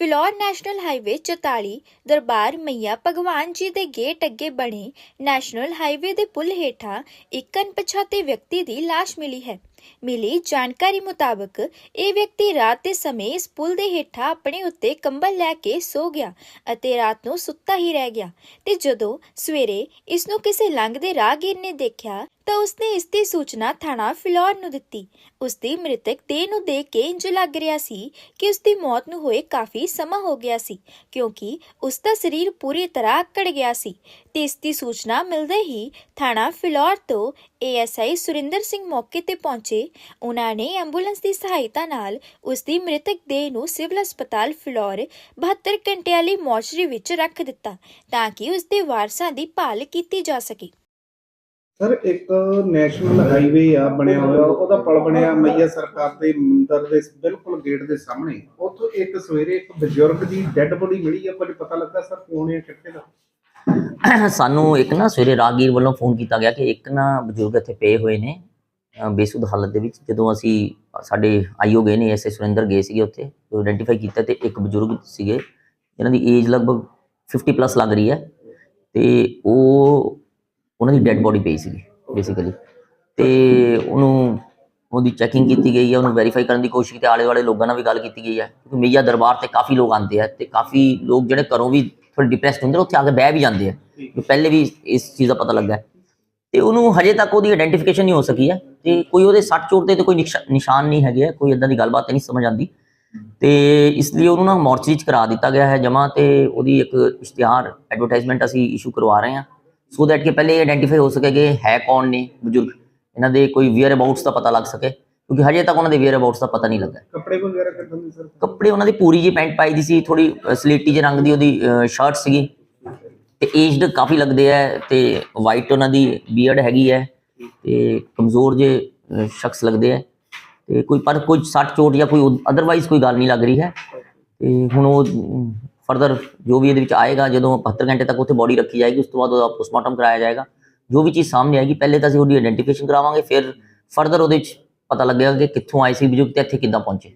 Phillaur national highway 44 ਦਰਬਾਰ ਮਈਆ ਭਗਵਾਨ ਜੀ ਦੇ ਗੇਟ ਅੱਗੇ ਬਣੇ ਨੈਸ਼ਨਲ ਹਾਈਵੇ ਦੇ ਪੁਲ ਹੇਠਾਂ ਇੱਕ ਅਣਪਛਾਤੇ ਵਿਅਕਤੀ ਦੀ ਲਾਸ਼ ਮਿਲੀ ਹੈ। ਮਿਲੀ ਜਾਣਕਾਰੀ ਮੁਤਾਬਕ, ਇਹ ਵਿਅਕਤੀ ਰਾਤ ਦੇ ਸਮੇਂ ਇਸ ਪੁਲ ਦੇ ਹੇਠਾਂ ਆਪਣੇ ਉੱਤੇ ਕੰਬਲ ਲੈ ਕੇ ਸੋ ਗਿਆ ਅਤੇ ਰਾਤ ਨੂੰ ਸੁੱਤਾ ਹੀ ਰਹਿ ਗਿਆ। ਤੇ ਜਦੋਂ ਸਵੇਰੇ ਇਸ ਨੂੰ ਕਿਸੇ ਲੰਘਦੇ ਰਾਹਗੀਰ ਨੇ ਦੇਖਿਆ, ਤਾਂ ਉਸਨੇ ਇਸ ਦੀ ਸੂਚਨਾ ਥਾਣਾ ਫਿਲੌਰ ਨੂੰ ਦਿੱਤੀ। ਉਸ ਦੀ ਮ੍ਰਿਤਕ ਦੇਹ ਨੂੰ ਦੇਖ ਕੇ ਇੰਜ ਲੱਗ ਰਿਹਾ ਸੀ ਕਿ ਉਸ ਦੀ ਮੌਤ ਨੂੰ ਹੋਏ ਕਾਫੀ ਸਮਾਂ ਹੋ ਗਿਆ ਸੀ, ਕਿਉਂਕਿ ਉਸ ਦਾ ਸਰੀਰ ਪੂਰੀ ਤਰ੍ਹਾਂ ਅਕੜ ਗਿਆ ਸੀ। ਤੇ ਇਸ ਦੀ ਸੂਚਨਾ ਮਿਲਦੇ ਹੀ ਥਾਣਾ ਫਿਲੌਰ ਤੋਂ ਏਐਸਆਈ ਸੁਰਿੰਦਰ ਸਿੰਘ ਮੌਕੇ ਤੇ ਪਹੁੰਚੇ। ਉਹਨਾਂ ਨੇ ਐਂਬੂਲੈਂਸ ਦੀ ਸਹਾਇਤਾ ਨਾਲ ਉਸ ਦੀ ਮ੍ਰਿਤਕ ਦੇਹ ਨੂੰ ਸਿਵਲ ਹਸਪਤਾਲ ਫਿਲੌਰ 72 ਘੰਟਿਆਂ ਲਈ ਮੋਰਚਰੀ ਵਿੱਚ ਰੱਖ ਦਿੱਤਾ ਤਾਂ ਕਿ ਉਸ ਦੇ ਵਾਰਸਾਂ ਦੀ ਭਾਲ ਕੀਤੀ ਜਾ ਸਕੇ। ਸਰ ਇੱਕ ਨੈਸ਼ਨਲ ਹਾਈਵੇ ਆ ਬਣਿਆ ਹੋਇਆ। ਉਹਦਾ ਪੁਲ ਬਣਿਆ ਮਈਆ ਸਰਕਾਰ ਦੇ ਮੰਦਰ ਦੇ ਬਿਲਕੁਲ ਗੇਟ ਦੇ ਸਾਹਮਣੇ। ਉੱਥੋਂ ਇੱਕ ਸਵੇਰੇ ਇੱਕ ਬਜ਼ੁਰਗ ਦੀ ਡੈੱਡ ਬੋਡੀ ਮਿਲੀ। ਆ ਕੁਝ ਪਤਾ ਲੱਗਾ ਸਰ ਕੌਣ ਹੈ ਕਿੱਥੇ ਦਾ? ਸਾਨੂੰ ਇੱਕ ਨਾ ਸਵੇਰੇ ਰਾਗੀਰ ਵੱਲੋਂ ਫੋਨ ਕੀਤਾ ਗਿਆ ਕਿ ਇੱਕ ਨਾ ਬਜ਼ੁਰਗ ਇੱਥੇ ਪਏ ਹੋਏ ਨੇ। ਬੇਸੁੱਧ ਹਾਲਤ ਦੇ ਵਿੱਚ ਜਦੋਂ ਅਸੀਂ ਸਾਡੇ ਆਈਓ ਗਏ ਨੇ ਐਸਏ ਸੁਰਿੰਦਰ ਗਏ ਸੀਗੇ ਉੱਥੇ ਜੋ ਆਇਡੈਂਟੀਫਾਈ ਕੀਤਾ ਤੇ ਇੱਕ ਬਜ਼ੁਰਗ ਸੀਗੇ ਜਿਨ੍ਹਾਂ ਦੀ ਏਜ ਲਗਭਗ 50 ਪਲੱਸ ਲੱਗ ਰਹੀ ਹੈ ਤੇ ਉਹ ਉਹਨਾਂ ਦੀ ਡੈੱਡ ਬੋਡੀ ਪਈ ਸੀਗੀ ਬੇਸਿਕਲੀ ਤੇ ਉਹਨੂੰ ਉਹਦੀ ਚੈਕਿੰਗ ਕੀਤੀ ਗਈ ਹੈ ਉਹਨੂੰ ਵੈਰੀਫਾਈ ਕਰਨ ਦੀ ਕੋਸ਼ਿਸ਼ ਕੀਤੀ ਆਲੇ ਵਾਲੇ ਲੋਕਾਂ ਨਾਲ ਵੀ ਗੱਲ ਕੀਤੀ ਗਈ ਹੈ ਕਿਉਂਕਿ ਮਈਆ ਦਰਬਾਰ ਤੇ ਕਾਫੀ ਲੋਕ ਆਉਂਦੇ ਆ ਤੇ ਕਾਫੀ ਲੋਕ ਜਿਹੜੇ ਘਰੋਂ ਵੀ ਥੋੜੇ ਡਿਪਰੈਸਡ ਹੁੰਦੇ ਨੇ ਉੱਥੇ ਆ ਕੇ ਬਹਿ ਵੀ ਜਾਂਦੇ ਆ। ਪਹਿਲੇ ਵੀ ਇਸ ਚੀਜ਼ ਦਾ ਪਤਾ ਲੱਗਾ। ਤੇ ਉਹਨੂੰ ਹਜੇ ਤੱਕ ਉਹਦੀ ਆਇਡੈਂਟੀਫਿਕੇਸ਼ਨ ਨਹੀਂ ਹੋ ਸਕੀ ਹੈ ਤੇ ਕੋਈ ਉਹਦੇ ਸੱਟ ਚੋਟ ਦੇ ਤੇ ਕੋਈ ਨਿਸ਼ਾ- ਨਿਸ਼ਾਨ ਨਹੀਂ ਹੈਗੇ ਕੋਈ ਇਦਾਂ ਦੀ ਗੱਲਬਾਤ ਨਹੀਂ ਸਮਝ ਆਉਂਦੀ। ਤੇ ਇਸ ਲਈ ਉਹਨੂੰ ਨਾ ਮੋਰਚਰੀ ਚ ਕਰਾ ਦਿੱਤਾ ਗਿਆ ਹੈ ਜਮਾ ਤੇ ਉਹਦੀ ਇੱਕ ਇਸ਼ਤਿਹਾਰ ਐਡਵਰਟਾਈਜ਼ਮੈਂਟ ਅਸੀਂ ਇਸ਼ੂ ਕਰਵਾ ਰਹੇ ਹਾਂ। ਸੋ ਦੈਟ ਕਿ ਪਹਿਲੇ ਆਇਡੈਂਟੀਫਾਈ ਹੋ ਸਕੇ ਕਿ ਹੈ ਕੌਣ ਨੇ ਬਜ਼ੁਰਗ। ਇਹਨਾਂ ਦੇ ਕੋਈ ਵੇਅਰ ਅਬਾਊਟਸ ਦਾ ਪਤਾ ਲੱਗ ਸਕੇ ਕਿਉਂਕਿ ਹਜੇ ਤੱਕ ਉਹਨਾਂ ਦੇ ਵੇਅਰ ਅਬਾਊਟਸ ਦਾ ਪਤਾ ਨਹੀਂ ਲੱਗਾ। ਕੱਪੜੇ ਵਗੈਰਾ ਕਿੱਦਾਂ ਦੇ ਸਰ? ਕੱਪੜੇ ਉਹਨਾਂ ਦੀ ਪੂਰੀ ਜੀ ਪੈਂਟ ਪਾਈ ਦੀ ਸੀ ਥੋੜੀ ਸਲੇਟੀ ਜਿਹੇ ਰੰਗ ਦੀ ਉਹਦੀ ਸ਼ਰਟ ਸੀਗੀ। ਤੇ ਏਜਡ ਕਾਫੀ ਲੱਗਦੇ ਆ ਤੇ ਵਾਈਟ ਉਹਨਾਂ ਦੀ ਬੀਅਰਡ ਹੈਗੀ ਹੈ ਤੇ ਕਮਜ਼ੋਰ ਜੇ ਸ਼ਖਸ ਲੱਗਦੇ ਆ। ਤੇ ਕੋਈ ਪਰ ਕੋਈ ਸੱਟ ਚੋਟ ਜਾਂ ਕੋਈ ਅਦਰਵਾਈਜ਼ ਕੋਈ ਗੱਲ ਨਹੀਂ ਲੱਗ ਰਹੀ ਹੈ। ਤੇ ਹੁਣ ਉਹ ਫਰਦਰ ਜੋ ਵੀ ਇਹਦੇ ਵਿੱਚ ਆਏਗਾ, ਜਦੋਂ 72 ਘੰਟੇ ਤੱਕ ਉੱਥੇ ਬੋਡੀ ਰੱਖੀ ਜਾਏਗੀ, ਉਸ ਤੋਂ ਬਾਅਦ ਉਹਦਾ ਪੋਸਟਮਾਰਟਮ ਕਰਾਇਆ ਜਾਏਗਾ। ਜੋ ਵੀ ਚੀਜ਼ ਸਾਹਮਣੇ ਆਏਗੀ, ਪਹਿਲੇ ਤਾਂ ਅਸੀਂ ਉਹਦੀ ਆਇਡੈਂਟੀਫਿਕੇਸ਼ਨ ਕਰਾਵਾਂਗੇ, ਫਿਰ ਫਰਦਰ ਉਹਦੇ ਵਿੱਚ ਪਤਾ ਲੱਗੇਗਾ ਕਿ ਕਿੱਥੋਂ ਆਏ ਸੀ ਬਜ਼ੁਰਗ ਤੇ ਇੱਥੇ ਕਿੱਦਾਂ ਪਹੁੰਚੇ।